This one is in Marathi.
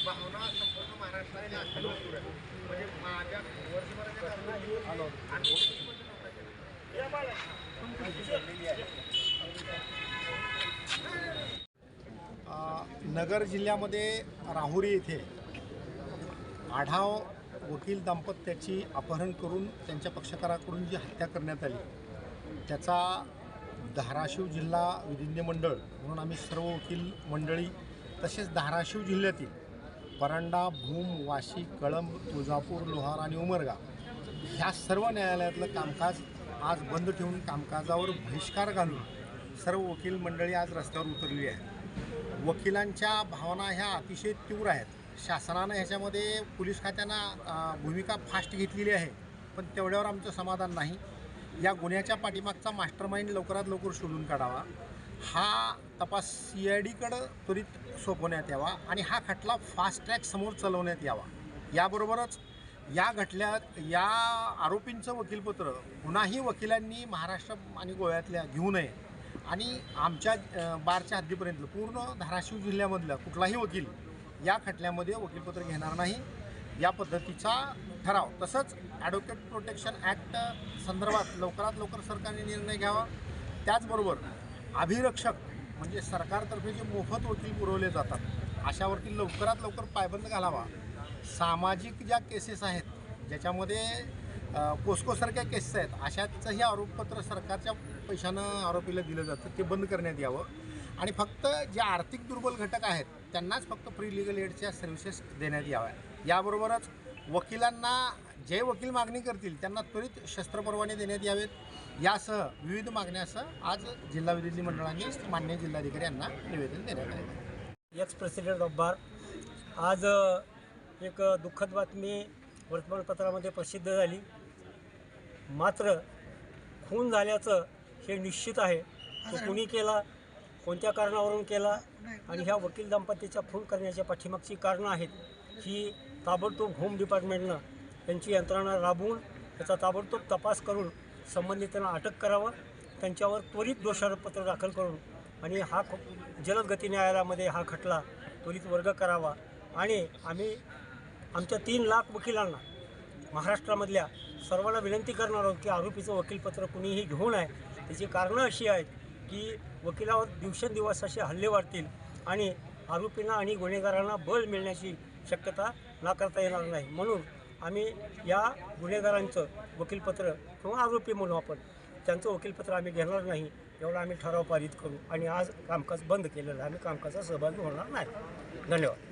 भावना संपूर्ण महाराष्ट्राने म्हणजे माझ्या नगर जिल्ह्यामध्ये राहुरी येथे आढाव वकील दाम्पत्याची अपहरण करून त्यांच्या पक्षकाराकडून जी हत्या करण्यात आली त्याचा धाराशिव जिल्हा विधिज्ञ मंडळ म्हणून आम्ही सर्व वकील मंडळी तसेच धाराशिव जिल्ह्यातील परांडा भूम वाशी कळंब तुळजापूर लोहार आणि उमरगा ह्या सर्व न्यायालयातलं कामकाज आज बंद ठेवून कामकाजावर बहिष्कार घालून सर्व वकील मंडळी आज रस्त्यावर उतरली आहे वकिलांच्या भावना ह्या अतिशय तीव्र आहेत. शासनानं ह्याच्यामध्ये पोलीस खात्यानं भूमिका फास्ट घेतलेली आहे पण तेवढ्यावर आमचं समाधान नाही. या गुन्ह्याच्या पाठीमागचा मास्टर माइंड लवकरात लवकर शोधून काढावा. हा तपास सी आय डीकडं त्वरित सोपवण्यात यावा आणि हा खटला फास्ट ट्रॅक समोर चालवण्यात यावा. याबरोबरच या घटल्या या आरोपींचं वकीलपत्र पुन्हाही वकिलांनी महाराष्ट्र आणि गोव्यातल्या घेऊ नये आणि आमच्या बारच्या हद्दीपर्यंत पूर्ण धाराशिव जिल्ह्यामधला कुठलाही वकील या खटल्यामध्ये वकीलपत्र घेणार नाही. या पद्धतीचा ठराव. तसंच ॲडव्होकेट प्रोटेक्शन ॲक्ट संदर्भात लवकरात लवकर सरकारने निर्णय घ्यावा. त्याचबरोबर अभिरक्षक म्हणजे सरकारतर्फे जे मोफत वकील पुरवले जातात अशावरती लवकरात लवकर पायबंद घालावा. सामाजिक ज्या केसेस आहेत ज्याच्यामध्ये कोस्कोसारख्या पोस्कोसारख्या केसेस आहेत अशाचंही आरोपपत्र सरकारच्या पैशानं आरोपीला दिलं जातं. ते बंद करण्यात यावं. आणि फक्त जे आर्थिक दुर्बल घटक आहेत त्यांनाच फक्त फ्री लिगल एडच्या सर्व्हिसेस देण्यात याव्या याबरोबरच वकिलांना जे वकील मागणी करतील त्यांना त्वरित शस्त्रपरवाने देण्यात यावेत. यासह विविध मागण्यासह आज जिल्हा विधी मंडळाने मान्य जिल्हाधिकारी यांना निवेदन देण्यात आले. एक्स प्रेसिडेंट ऑफ बार आज एक दुःखद बातमी वर्तमानपत्रामध्ये प्रसिद्ध झाली. मात्र खून झाल्याचं हे निश्चित आहे. तो कुणी केला? कोणत्या कारणावरून केला आणि ह्या वकील दंपतीचा खून करण्याच्या पाठीमागची कारणं आहेत ही ताबडतोब होम डिपार्टमेंटनं त्यांची यंत्रणा राबवून त्याचा ताबडतोब तपास करून संबंधितांना अटक करावं त्यांच्यावर त्वरित दोषारोपपत्र दाखल करून आणि हा ख- जलद गती न्यायालयामध्ये हा खटला त्वरित वर्ग करावा. आणि आम्ही आमच्या तीन लाख वकिलांना महाराष्ट्रामधल्या सर्वांना विनंती करणार आहोत की आरोपीचं वकीलपत्र कुणीही घेऊ नये. त्याची कारणं अशी आहेत की वकिलावर दिवसेंदिवस असे हल्ले वाढतील आणि आरोपींना आणि गुन्हेगारांना बळ मिळण्याची शक्यता नाकारता येणार नाही. म्हणून आम्ही या गुन्हेगारांचं वकीलपत्र किंवा आरोपी म्हणू आपण त्यांचं वकीलपत्र आम्ही घेणार नाही एवढा आम्ही ठराव पारित करू. आणि आज कामकाज बंद केलेलं आहे. आम्ही कामकाजात सहभागी होणार नाही. धन्यवाद.